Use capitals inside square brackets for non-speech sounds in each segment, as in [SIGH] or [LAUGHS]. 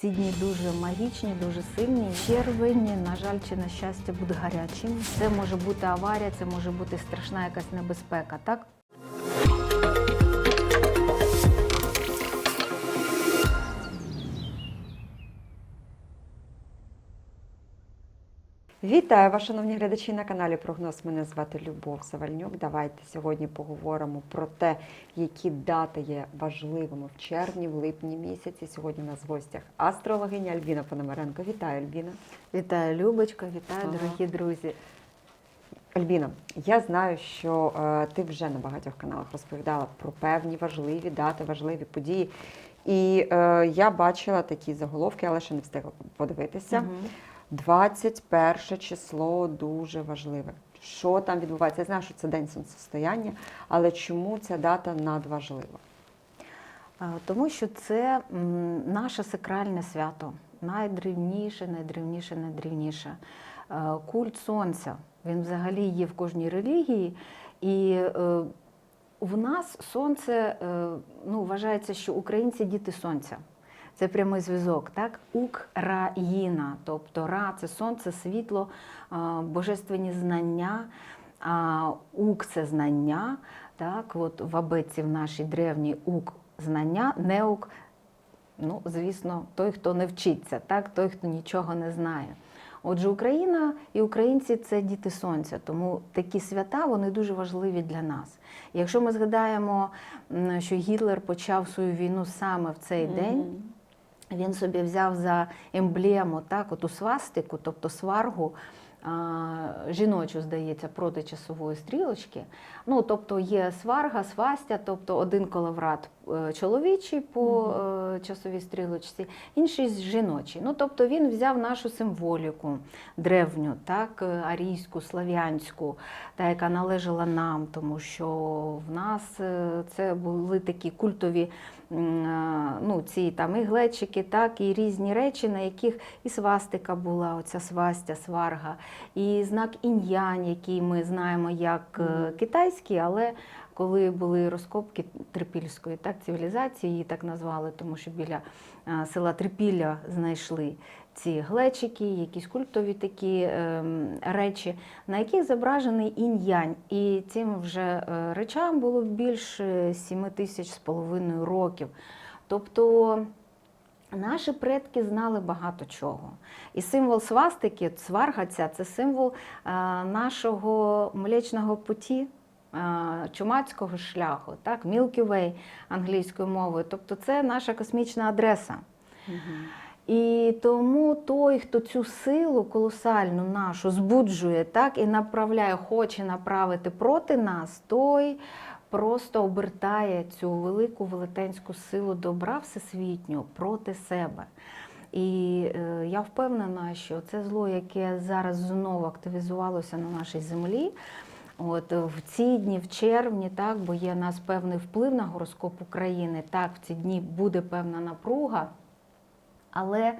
Ці дні дуже магічні, дуже сильні. Червень, на жаль, чи на щастя, буде гарячим. Це може бути аварія, це може бути страшна якась небезпека. Так Вітаю вас, шановні глядачі на каналі Прогноз. Мене звати Любов Савальнюк. Давайте сьогодні поговоримо про те, які дати є важливими в червні, в липні місяці. Сьогодні у нас в гостях астрологиня Альбіна Пономаренко. Вітаю, Альбіна. вітаю, Любочка, вітаю, Ага. дорогі друзі. Альбіна, я знаю, що е, ти вже на багатьох каналах розповідала про певні важливі дати, важливі події. І е, я бачила такі заголовки, але ще не встигла подивитися. Мгм. 21 число дуже важливе. Що там відбувається? Я знаю, що це день сонцестояння, але чому ця дата надважлива? Тому що це наше сакральне свято, найдревніше, найдревніше, найдревніше. Культ сонця. Він взагалі є в кожній релігії. І е, в нас сонце е, ну, вважається, що українці діти сонця. Це прямий зв'язок, так? Україна, тобто ра це сонце, світло, божественні знання, а ук це знання. Так, от в абетці в нашій древній ук знання, неук, ну, звісно, той, хто не вчиться, так, той, хто нічого не знає. Отже, Україна і українці це діти сонця, тому такі свята вони дуже важливі для нас. Якщо ми згадаємо, що Гітлер почав свою війну саме в цей день, він собі взяв за емблему так, оту свастику, тобто сваргу. Жіночу, здається, проти часової стрілочки. Ну, тобто є сварга, свастя, тобто один коловрат е, чоловічий по е, часовій стрілочці, інший жіночий. Ну, тобто він взяв нашу символіку древню, так, е, арійську, слав'янську, та яка належала нам, тому що в нас це були такі культові ну, ці там і глечики, так, і різні речі, на яких і свастика була, оця свастя, сварга, і знак інь-янь, який ми знаємо як е, китайський, але коли були розкопки трипільської так, цивілізації, її так назвали, тому що біля е, села Трипілля знайшли ці глечики, якісь культові такі ем, речі, на яких зображений інь-янь. І цим вже е, речам було більше 7 тисяч з половиною років. Тобто Наші предки знали багато чого. І символ свастики, сваргаця це символ е, нашого млечного путі, е, чумацького шляху, так, Milky Way англійською мовою. Тобто це наша космічна адреса. І тому той, хто цю силу колосальну нашу збуджує так, і направляє, хоче направити проти нас, той просто обертає цю велику велетенську силу добра всесвітню проти себе. І е, я впевнена, що це зло, яке зараз знову активізувалося на нашій землі. От в ці дні, в червні, так, бо є нас певний вплив на гороскоп України, так, в ці дні буде певна напруга. Але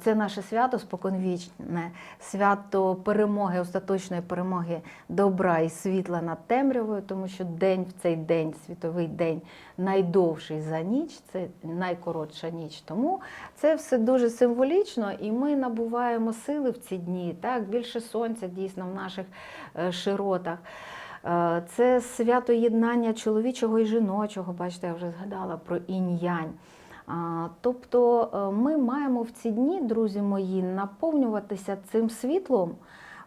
це наше свято споконвічне, свято перемоги, остаточної перемоги добра і світла над темрявою, тому що день в цей день, світовий день, найдовший за ніч, це найкоротша ніч. Тому це все дуже символічно, і ми набуваємо сили в ці дні. Так, більше сонця дійсно в наших е, широтах. Е, Це свято єднання чоловічого і жіночого. Бачите, я вже згадала про інь-янь. Тобто е, ми маємо в ці дні, друзі мої, наповнюватися цим світлом,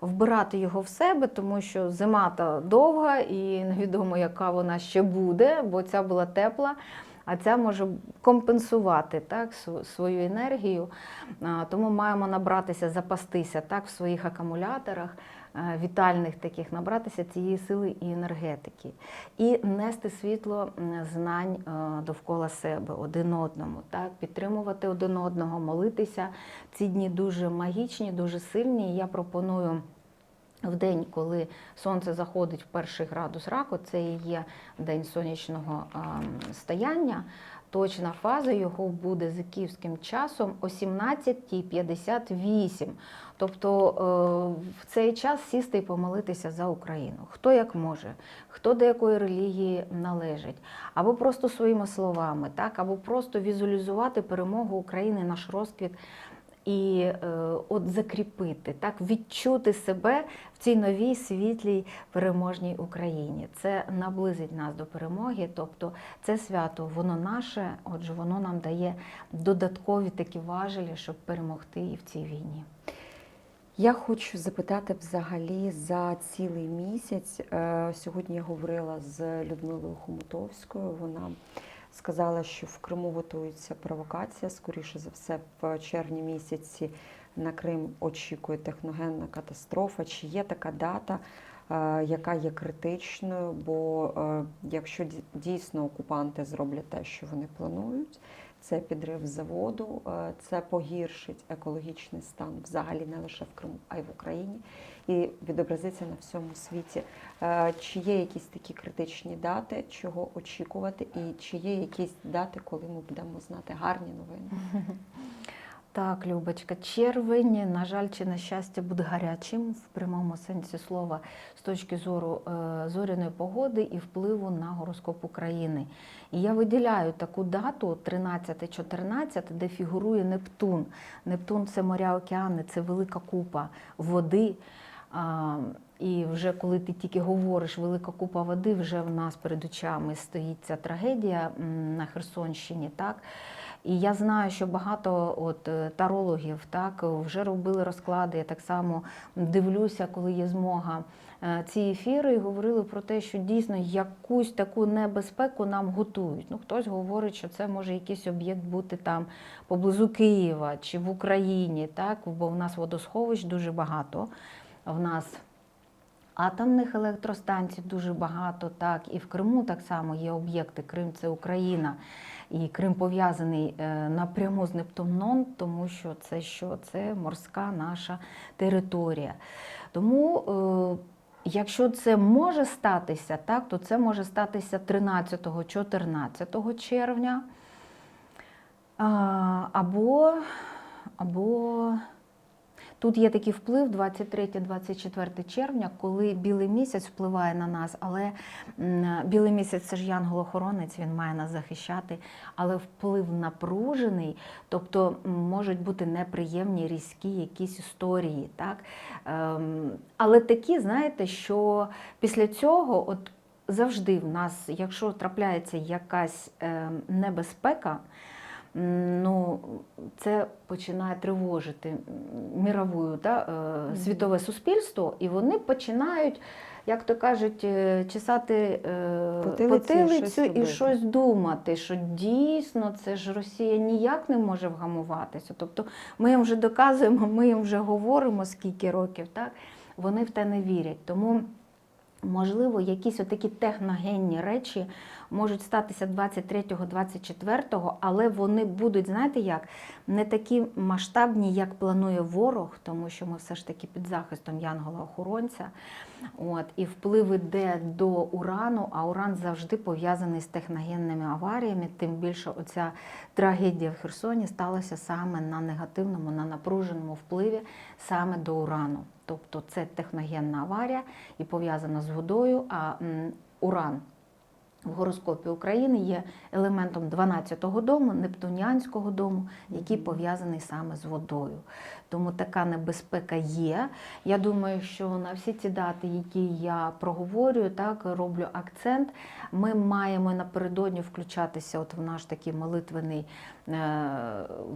вбирати його в себе, тому що зима та довга і невідомо, яка вона ще буде, бо ця була тепла. А ця може компенсувати так, свою енергію. Тому маємо набратися, запастися так, в своїх акумуляторах вітальних таких, набратися цієї сили і енергетики. І нести світло знань е, довкола себе один одному, так, підтримувати один одного, молитися. Ці дні дуже магічні, дуже сильні. І я пропоную. В день, коли сонце заходить в перший градус раку, це і є день сонячного стояння, Точна фаза його буде за київським часом о 17.58. Тобто е, в цей час сісти і помолитися за Україну. Хто як може, хто до якої релігії належить, або просто своїми словами, так, або просто візуалізувати перемогу України, наш розквіт. І е, от закріпити, так відчути себе в цій новій світлій переможній Україні. Це наблизить нас до перемоги. Тобто це свято, воно наше, отже, воно нам дає додаткові такі важелі, щоб перемогти і в цій війні. Я хочу запитати взагалі за цілий місяць. Е, Сьогодні я говорила з Людмилою Хомутовською. Вона сказала, що в Криму готується провокація. Скоріше за все, в червні місяці на Крим очікує техногенна катастрофа. Чи є така дата, яка є критичною? Бо е, якщо дійсно окупанти зроблять те, що вони планують, це підрив заводу, е, це погіршить екологічний стан взагалі не лише в Криму, а й в Україні, і відобразиться на всьому світі. Е, Чи є якісь такі критичні дати, чого очікувати, і чи є якісь дати, коли ми будемо знати гарні новини? [LAUGHS] Так, Любочка, червень, на жаль, чи на щастя, буде гарячим в прямому сенсі слова з точки зору е, зоряної погоди і впливу на гороскоп України. І я виділяю таку дату 13-14, де фігурує Нептун. Нептун це моря океани, це велика купа води. І вже коли ти тільки говориш велика купа води, вже в нас перед очами стоїть ця трагедія на Херсонщині. Так? І я знаю, що багато от е, тарологів так вже робили розклади. Я так само дивлюся, коли є змога. е, Ці ефіри і говорили про те, що дійсно якусь таку небезпеку нам готують. Ну, хтось говорить, що це може якийсь об'єкт бути там поблизу Києва чи в Україні, так, бо в нас водосховищ дуже багато. В нас атомних електростанцій дуже багато, так, і в Криму так само є об'єкти. Крим це Україна. І Крим пов'язаний е, напряму з Нептуном, тому що це що? Це морська наша територія. Тому, е, якщо це може статися, так, то це може статися 13-14 червня. Або, або Тут є такий вплив 23-24 червня, коли білий місяць впливає на нас, але білий місяць це ж янгол-охоронець, він має нас захищати, але вплив напружений, тобто можуть бути неприємні, різкі якісь історії. Так? Ем, Але такі, знаєте, що після цього, от завжди в нас, якщо трапляється якась ем, небезпека, це починає тривожити мірову, да, е, світове суспільство, і вони починають, як то кажуть, е, чесати е, Потилицю і щось і щось думати, що дійсно це ж Росія ніяк не може вгамуватися. Тобто ми їм вже доказуємо, ми їм вже говоримо скільки років, так? вони в те не вірять. Тому Можливо, якісь отакі техногенні речі можуть статися 23-24, але вони будуть, знаєте як, не такі масштабні, як планує ворог, тому що ми все ж таки під захистом Янгола-охоронця. От, і вплив іде до урану, а уран завжди пов'язаний з техногенними аваріями. Тим більше оця трагедія в Херсоні сталася саме на негативному, на напруженому впливі саме до урану. Тобто це техногенна аварія і пов'язана з водою, а уран в гороскопі України є елементом 12-го дому, нептуніанського дому, який пов'язаний саме з водою. Тому така небезпека є. Я думаю, що на всі ці дати, які я проговорюю, так роблю акцент. Ми маємо напередодні включатися от в наш такий молитвений е,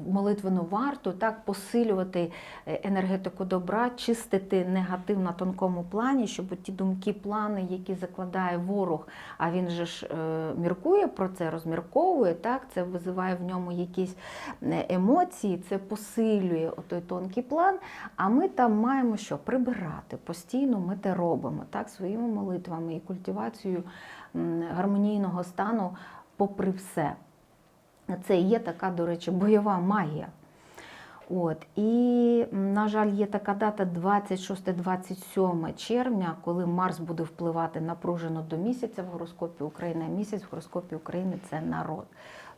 молитвену варту, так посилювати е, енергетику добра, чистити негатив на тонкому плані, щоб ті думки, плани, які закладає ворог, а він же ж е, міркує про це, розмірковує, так це визиває в ньому якісь е, емоції, це посилює той тонкий план. А ми там маємо що прибирати постійно. Ми те робимо так своїми молитвами і культивацією гармонійного стану, попри все. Це є така, до речі, бойова магія. От. І, на жаль, є така дата 26-27 червня, коли Марс буде впливати напружено до місяця в гороскопі України. Місяць в гороскопі України це народ.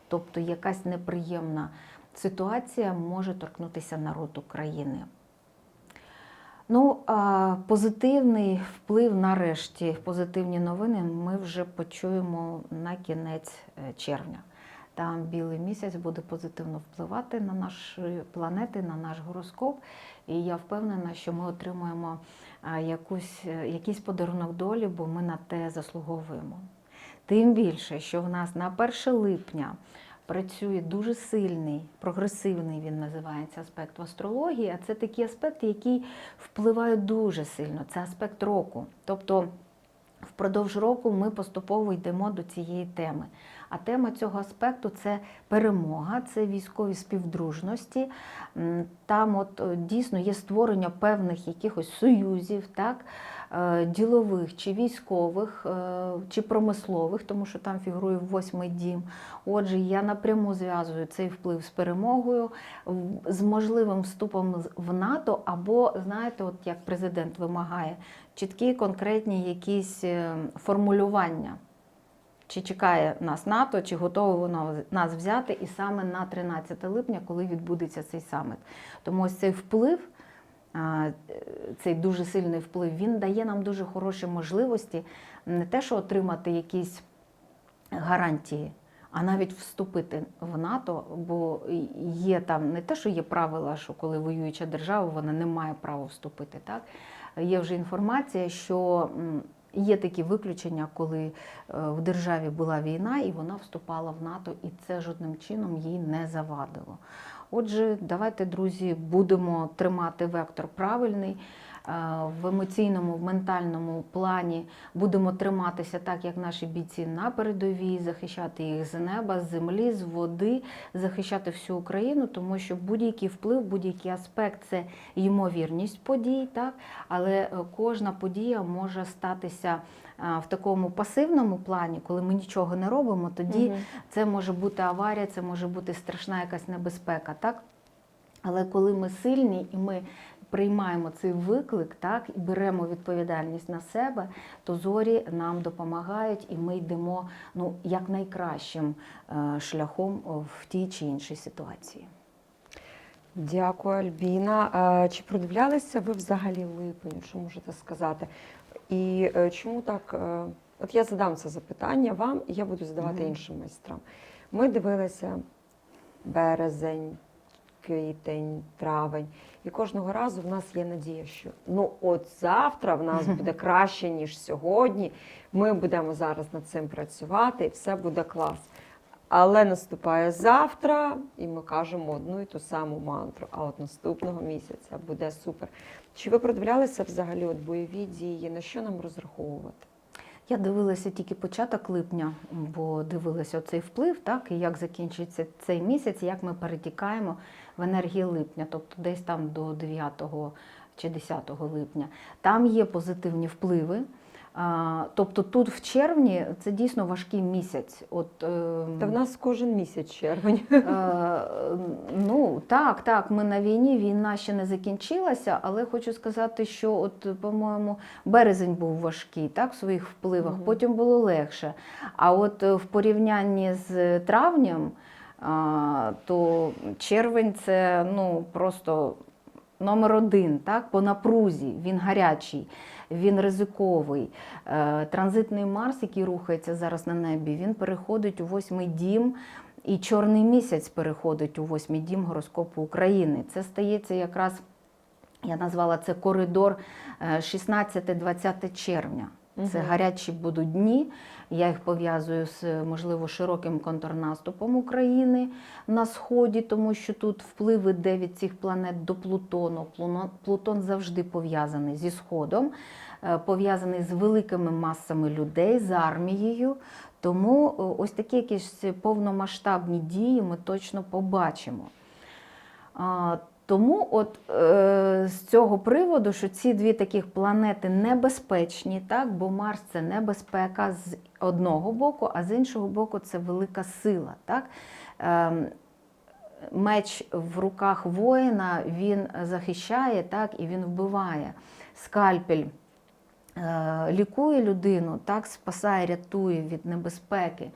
тобто якась неприємна ситуація може торкнутися народ України. Ну, а позитивний вплив нарешті, позитивні новини ми вже почуємо на кінець е, червня. Там білий місяць буде позитивно впливати на наші планети, на наш гороскоп. І я впевнена, що ми отримаємо якусь, е, якийсь подарунок долі, бо ми на те заслуговуємо. Тим більше, що в нас на 1 липня працює дуже сильний, прогресивний він називається аспект в астрології, а це такі аспекти, які впливають дуже сильно. Це аспект року. Тобто впродовж року ми поступово йдемо до цієї теми. А тема цього аспекту це перемога, це військові співдружності. Там от е, дійсно є створення певних якихось союзів, так, ділових чи військових, е, чи промислових, тому що там фігурує восьмий дім. Отже, я напряму зв'язую цей вплив з перемогою, з можливим вступом в НАТО, або, знаєте, от як президент вимагає, чіткі конкретні якісь е, формулювання. Чи чекає нас НАТО, чи готове воно нас взяти, і саме на 13 липня, коли відбудеться цей саміт. Тому ось цей вплив, е, цей дуже сильний вплив, він дає нам дуже хороші можливості не те, що отримати якісь гарантії, а навіть вступити в НАТО, бо є там не те, що є правила, що коли воююча держава, вона не має права вступити. Так? Є вже інформація, що є такі виключення, коли е, в державі була війна і вона вступала в НАТО, і це жодним чином їй не завадило. Отже, давайте, друзі, будемо тримати вектор правильний. Е, В емоційному, в ментальному плані будемо триматися так, як наші бійці на передовій, захищати їх з неба, з землі, з води, захищати всю Україну, тому що будь-який вплив, будь-який аспект це ймовірність подій, так але е, кожна подія може статися е, в такому пасивному плані, коли ми нічого не робимо, тоді Мгм. це може бути аварія, це може бути страшна якась небезпека, так? Але коли ми сильні і ми приймаємо цей виклик, так, і беремо відповідальність на себе, то зорі нам допомагають, і ми йдемо ну, якнайкращим е, шляхом в тій чи іншій ситуації. Дякую, Альбіна. Е, Чи продивлялися ви взагалі липень? Що можете сказати? І е, чому так? е, От я задам це запитання вам, і я буду задавати Мгм. іншим майстрам. Ми дивилися березень, квітень, травень, і кожного разу в нас є надія, що ну от завтра в нас буде краще, ніж сьогодні. Ми будемо зараз над цим працювати, і все буде клас. Але наступає завтра, і ми кажемо одну і ту саму мантру. А от наступного місяця буде супер. Чи ви продивлялися взагалі от бойові дії? На що нам розраховувати? Я дивилася тільки початок липня, бо дивилася цей вплив, так, і як закінчиться цей місяць, як ми перетікаємо в енергії липня, тобто десь там до 9 чи 10 липня. Там є позитивні впливи. Тобто тут в червні це дійсно важкий місяць. От, ем, Та в нас кожен місяць червень. Е, Ну так, так, ми на війні, війна ще не закінчилася, але хочу сказати, що от, по-моєму, березень був важкий, так, в своїх впливах, Мгм. потім було легше. А от е, в порівнянні з травнем, то червень це ну, просто номер один, так, по напрузі, він гарячий. Він ризиковий. Е, Транзитний Марс, який рухається зараз на небі, він переходить у восьмий дім, і чорний місяць переходить у восьмий дім гороскопу України. Це стається якраз, я назвала це коридор е, 16-20 червня. Це гарячі будуть дні. Я їх пов'язую з можливо широким контрнаступом України на сході, тому що тут вплив іде від цих планет до Плутону. Плутон завжди пов'язаний зі сходом, е, пов'язаний з великими масами людей, з армією. Тому е, ось такі якісь повномасштабні дії ми точно побачимо. Тому от е, з цього приводу, що ці дві таких планети небезпечні, так, бо Марс це небезпека з одного боку, а з іншого боку, це велика сила. Так? Ем, меч в руках воїна він захищає, так, і він вбиває. Скальпель е, лікує людину, так, спасає, рятує від небезпеки.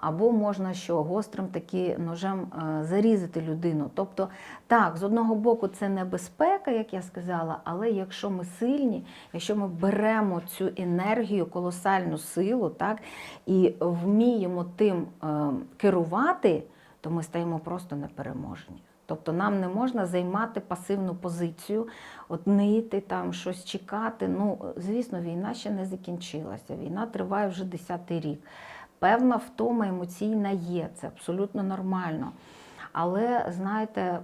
Або можна що гострим таки ножем е, зарізати людину. Тобто, так, з одного боку, це небезпека, як я сказала, але якщо ми сильні, якщо ми беремо цю енергію, колосальну силу, так, і вміємо тим е, керувати, то ми стаємо просто непереможні. Тобто нам не можна займати пасивну позицію, от нити там щось чекати. Ну, звісно, війна ще не закінчилася. Війна триває вже 10-й рік. Певна втома емоційна є, це абсолютно нормально. Але знаєте,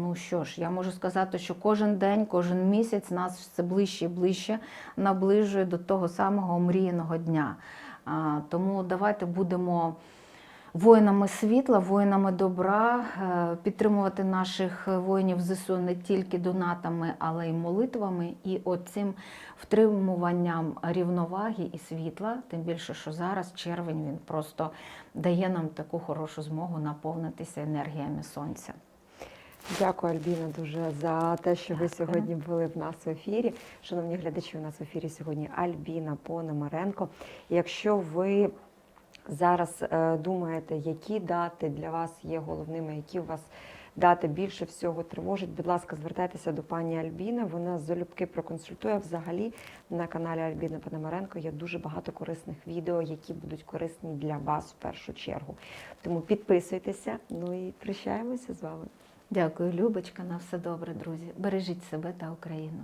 ну що ж, я можу сказати, що кожен день, кожен місяць нас все ближче і ближче наближує до того самого омріяного дня. Тому давайте будемо воїнами світла, воїнами добра, е, підтримувати наших воїнів ЗСУ не тільки донатами, але й молитвами. І оцим втримуванням рівноваги і світла, тим більше, що зараз червень він просто дає нам таку хорошу змогу наповнитися енергіями сонця. Дякую, Альбіна, дуже за те, що ви сьогодні були в нас в ефірі. Шановні глядачі, у нас в ефірі сьогодні Альбіна Пономаренко. Якщо ви зараз е, думаєте, які дати для вас є головними, які у вас дати більше всього тривожить, будь ласка, звертайтеся до пані Альбіни. Вона залюбки проконсультує. Взагалі на каналі Альбіни Пономаренко є дуже багато корисних відео, які будуть корисні для вас в першу чергу. Тому підписуйтеся. Ну і прощаємося з вами. Дякую, Любочка. На все добре, друзі. Бережіть себе та Україну.